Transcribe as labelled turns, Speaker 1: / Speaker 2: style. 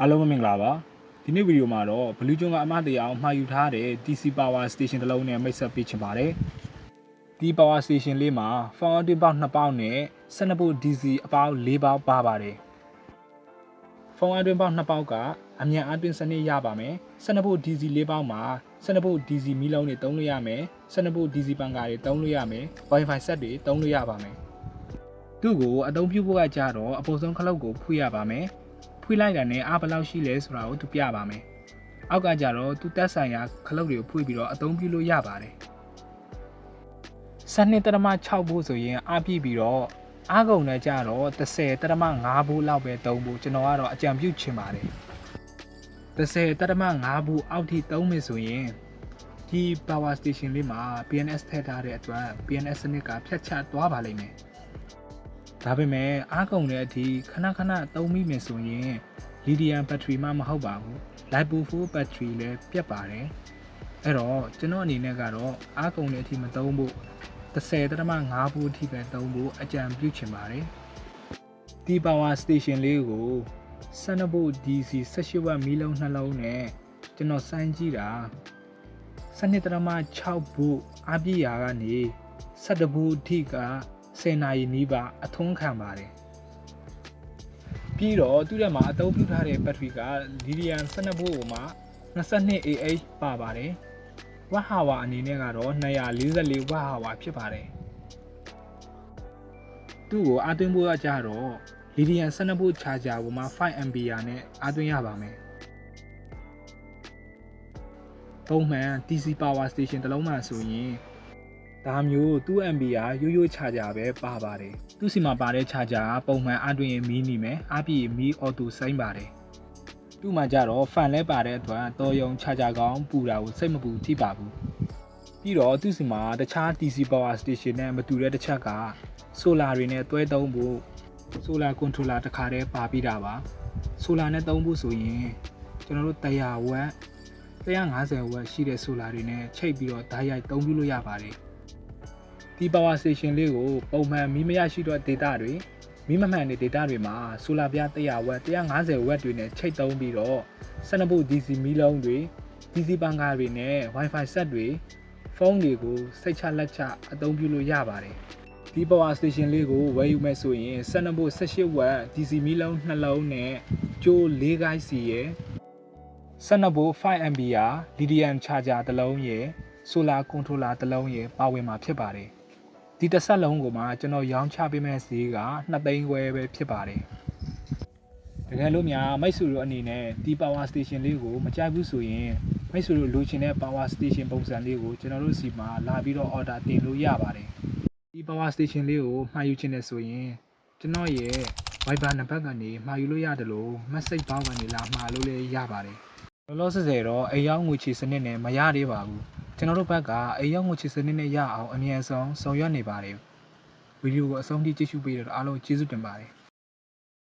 Speaker 1: အားလုံးပဲမင်္ဂလာပါဒီနေ့ဗီဒီယိုမှာတော့ဘလူးကျွန်းကအမတ်တရားအောင်မှာယူထားတဲ့ DC Power Station တစ်လုံးနဲ့မိတ်ဆက်ပေးချင်ပါတယ်ဒီ Power Station လေးမှာ Power တွင်းပေါက်2ပေါက်နဲ့ 12volt DC အပေါက်4ပေါက်ပါပါတယ်ဖုန်းအတွင်းပေါက်2ပေါက်ကအမြန်အသွင်းစနစ်ရပါမယ်12 volt DC 4ပေါက်မှာ12 volt DC မီးလုံးတွေတုံးလို့ရမယ်12 volt DC ပန်ကာတွေတုံးလို့ရမယ် Wi-Fi set တွေတုံးလို့ရပါမယ်သူ့ကိုအသုံးပြုဖို့ကကြတော့အပေါ်ဆုံးခလုတ်ကိုဖွင့်ရပါမယ် ဖွေးလိုက်တာနဲ့အားဘယ်လောက်ရှိလဲဆိုတာကိုသူပြပါမယ်။အောက်ကကြတော့သူတက်ဆိုင်ရာခလုတ်တွေကိုဖွေးပြီးတော့အသုံးပြုလို့ရပါတယ်။စနစ်တရမ6ဘိုးဆိုရင်အားပြည့်ပြီးတော့အားကုန်နဲ့ကြတော့30တရမ5ဘိုးလောက်ပဲသုံးဖို့ကျွန်တော်ကတော့အကြံပြုချင်ပါတယ်။30တရမ5ဘိုးအောက်ထိသုံးမယ်ဆိုရင်ဒီ power station လေးမှာ PNS ထည့်ထားတဲ့အတွက် PNS စနစ်ကဖြတ်ချသွားပါလိမ့်မယ်။ ဒါပေမဲ့အားကုန်တဲ့အထိခဏခဏသုံးမိမယ်ဆိုရင်လီဒီယမ်ဘက်ထရီမှမဟုတ်ပါဘူးလိုက်ပူ4ဘက်ထရီလည်းပြတ်ပါတယ်အဲ့တော့ကျွန်တော်အနေနဲ့ကတော့အားကုန်တဲ့အထိမသုံးဖို့30.5ဘူးအထိပဲသုံးဖို့အကြံပြုချင်ပါတယ်ဒီ power station လေးကို12 volt DC 18 watt မီးလုံးနှလုံးနဲ့ကျွန်တော်စမ်းကြည့်တာ12.6 volt အပြည့်ရာကနေ17 volt အထိက 10နာရီနီးပါအထုံးခံပါတယ်ပြီးတော့သူ့ထဲမှာအသုံးပြုထားတဲ့ဘက်ထရီကလီဒီယမ်12ဗို့မှာ 22 AH ပါပါတယ်ဝက်ဟာဝါအနေနဲ့ကတော့244ဝက်ဟာဝါဖြစ်ပါတယ်သူ့ကိုအသွင်းဖို့ကကြတော့လီဒီယမ်12ဗို့ချာဂျာပေါ်မှာ 5 ampere နဲ့အသွင်းရပါမယ်ပုံမှန် DC power station တစ်လုံးမှဆိုရင် ဒါမျိုး 2MP ကရိုးရိုးချာဂျာပဲပါပါတယ်သူစီမှာပါတဲ့ချာဂျာကပုံမှန်အတွင်မီးနေမယ်အပြည့်မီးအော်တိုစိုင်းပါတယ်သူ့မှာကြတော့ဖန်လဲပါတဲ့အတွက်တော်ယုံချာဂျာကောင်းပူတာကိုစိတ်မပူထိပါဘူးပြီးတော့သူစီမှာတခြား DC power station နဲ့မတူတဲ့တစ်ချက်ကဆိုလာတွေနဲ့တွဲသုံးဖို့ဆိုလာကွန်ထရိုလာတစ်ခါတည်းပါပြီးတာပါဆိုလာနဲ့သုံးဖို့ဆိုရင်ကျွန်တော်တို့100ဝက်150ဝက်ရှိတဲ့ဆိုလာတွေနဲ့ချိတ်ပြီးတော့ဓာတ်ရိုက်သုံးပြလို့ရပါတယ် ဒီ power station လေးကိုပုံမှန်မီးမရရှိတော့ data တွေမီးမမှန်တဲ့ data တွေမှာဆိုလာပြ100ဝက်150ဝက်တွေနဲ့ချိတ်သုံးပြီးတော့12ဗုတ် DC မီးလုံးတွေ DC ပန်ကာတွေနဲ့ Wi-Fi set တွေဖုန်းတွေကိုစိတ်ချလက်ချအသုံးပြုလို့ရပါတယ်ဒီ power station လေးကိုဝယ်ယူမယ်ဆိုရင်12ဗုတ်18ဝက် DC မီးလုံးနှလုံးနဲ့ကြိုး၄ခိုင်းစီရဲ့12ဗို့ 5MP ရာ lithium charger တစ်လုံးရယ် solar controller တစ်လုံးရယ်ပါဝင်မှာဖြစ်ပါတယ်။ ဒီတစ်ဆက်လုံးကိုမှကျွန်တော်ရောင်းချပေးမဲ့ဈေးက2သိန်းခွဲပဲဖြစ်ပါတယ်။တကယ်လို့များမိတ်ဆွေတို့အနေနဲ့ဒီ power station လေးကိုမကြိုက်ဘူးဆိုရင်မိတ်ဆွေတို့လိုချင်တဲ့ power station ပုံစံလေးကိုကျွန်တော်တို့စီမှာလာပြီးတော့ order တင်လို့ရပါတယ်။ဒီ power station လေးကိုမှာယူချင်တယ်ဆိုရင်ကျွန်တော်ရဲ့ Viber နံပါတ်ကနေမှာယူလို့ရတယ်လို့ message ဘောက်ကနေလာမှာလို့လည်းရပါတယ်။လောလောဆယ်ဆယ်တော့အိမ်ရောက်ငွေချေစနစ်နဲ့မရသေးပါဘူး ကျွန်တော်တို့ဘက်ကအိမ်ရောက်ငွေချေစနစ်နဲ့ရအောင်အမြန်ဆုံးဆောင်ရွက်နေပါတယ်ဗီဒီယိုကိုအဆုံးထိကြည့်ရှုပေးတဲ့အားလုံးကျေးဇူးတင်ပါတယ်